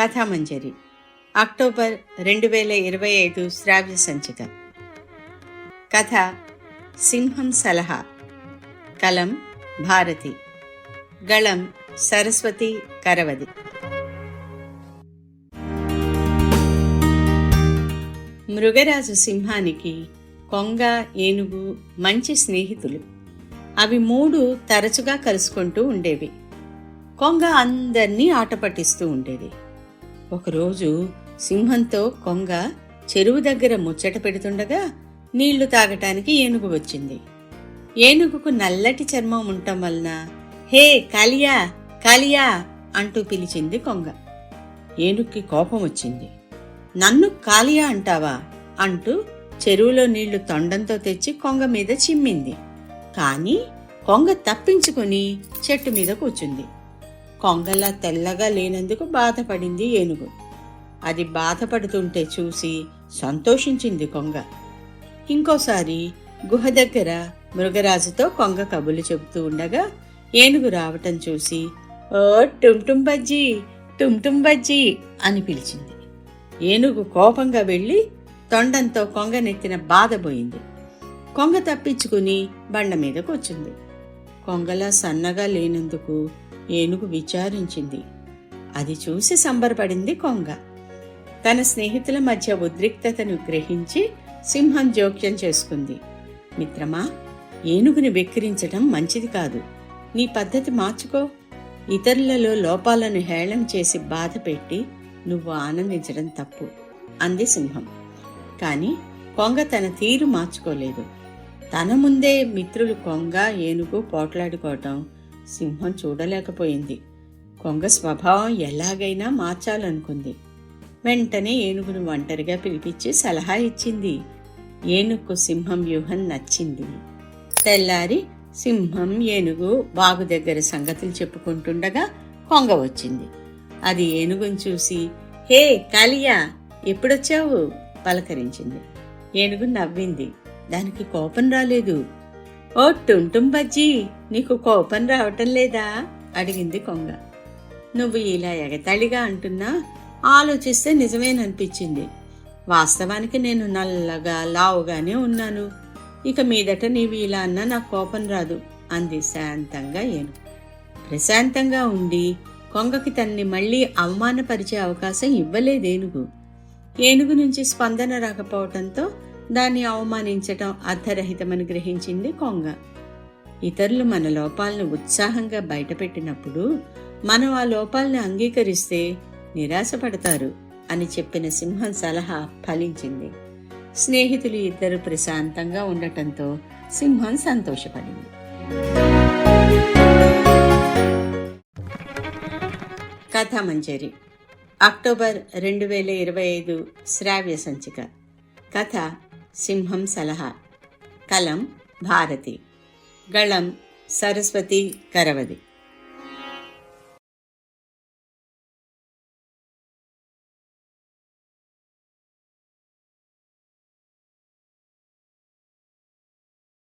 కథామంజరి. October రెండు వేల ఇరవై ఐదు శ్రావ్య సంచిక. కథ సింహం సలహా. కలం భారతి. గళం సరస్వతి కరవది. మృగరాజు సింహానికి కొంగ ఏనుగు మంచి స్నేహితులు. అవి మూడు తరచుగా కలుసుకుంటూ ఉండేవి. కొంగ అందర్నీ ఆట పట్టిస్తూ ఉండేది. ఒకరోజు సింహంతో కొంగ చెరువు దగ్గర ముచ్చట పెడుతుండగా నీళ్ళు తాగటానికి ఏనుగు వచ్చింది. ఏనుగుకు నల్లటి చర్మం ఉండటం వలన హే కాలియా కాలియా అంటూ పిలిచింది కొంగ. ఏనుగుకి కోపం వచ్చింది. నన్ను కాలియా అంటావా? అంటూ చెరువులో నీళ్ళు తొండంతో తెచ్చి కొంగ మీద చిమ్మింది. కాని కొంగ తప్పించుకుని చెట్టు మీద కూర్చుంది. కొంగలా తెల్లగా లేనందుకు బాధపడింది ఏనుగు. అది బాధపడుతుంటే చూసి సంతోషించింది కొంగ. ఇంకోసారి గుహ దగ్గర మృగరాజుతో కొంగ కబులు చెబుతూ ఉండగా ఏనుగు రావటం చూసి ఓ టుమ్టుం బజ్జీ టుమ్టుం బజ్జీ అని పిలిచింది. ఏనుగు కోపంగా వెళ్ళి తొండంతో కొంగ నెత్తిన బాధపోయింది కొంగ తప్పించుకుని బండ మీద కూర్చుంది. కొంగలా సన్నగా లేనందుకు ఏనుగు విచారించింది. అది చూసి సంబరపడింది కొంగ. తన స్నేహితుల మధ్య ఉద్రిక్తతను గ్రహించి సింహం జోక్యం చేసుకుంది. మిత్రమా ఏనుగుని వెక్కిరించటం మంచిది కాదు. నీ పద్ధతి మార్చుకో. ఇతరులలో లోపాలను హేళం చేసి బాధ పెట్టి నువ్వు ఆనందించడం తప్పు అంది సింహం. కాని కొంగ తన తీరు మార్చుకోలేదు. తన ముందే మిత్రులు కొంగ ఏనుగు పోట్లాడుకోవటం సింహం చూడలేకపోయింది. కొంగ స్వభావం ఎలాగైనా మార్చాలనుకుంది. వెంటనే ఏనుగును ఒంటరిగా పిలిపించి సలహా ఇచ్చింది. ఏనుగుకు సింహం వ్యూహం నచ్చింది. తెల్లారి సింహం ఏనుగు బాగు దగ్గర సంగతులు చెప్పుకుంటుండగా కొంగ వచ్చింది. అది ఏనుగును చూసి హే కాలియా ఎప్పుడొచ్చావు? పలకరించింది. ఏనుగు నవ్వింది. దానికి కోపం రాలేదు. ఓ టుంటుం బజ్జీ నీకు కోపం రావటం లేదా? అడిగింది కొంగ. నువ్వు ఇలా ఎగతాళిగా అంటున్నా? ఆలోచిస్తే నిజమేననిపించింది. వాస్తవానికి నేను నల్లగా లావుగానే ఉన్నాను. ఇక మీదట నీవు ఇలా అన్నా నాకు కోపం రాదు అంది శాంతంగా ఏను. ప్రశాంతంగా ఉండి కొంగకి తన్ని మళ్ళీ అవమానపరిచే అవకాశం ఇవ్వలేదేనుగు. ఏనుగు నుంచి స్పందన రాకపోవటంతో దాన్ని అవమానించటం అర్ధరహితమని గ్రహించింది కొంగ. ఇతరులు మన లోపాలను ఉత్సాహంగా బయటపెట్టినప్పుడు మనం ఆ లోపాలను అంగీకరిస్తే నిరాశపడతారు అని చెప్పిన సింహం సలహా ఫలించింది. స్నేహితులు ఇద్దరు ప్రశాంతంగా ఉండటంతో సింహం సంతోషపడింది. కథామంజరి అక్టోబర్ రెండు వేల ఇరవై ఐదు శ్రావ్య సంచిక. కథ సింహం సలహా. కలం భారతి. గళం సరస్వతి కరవది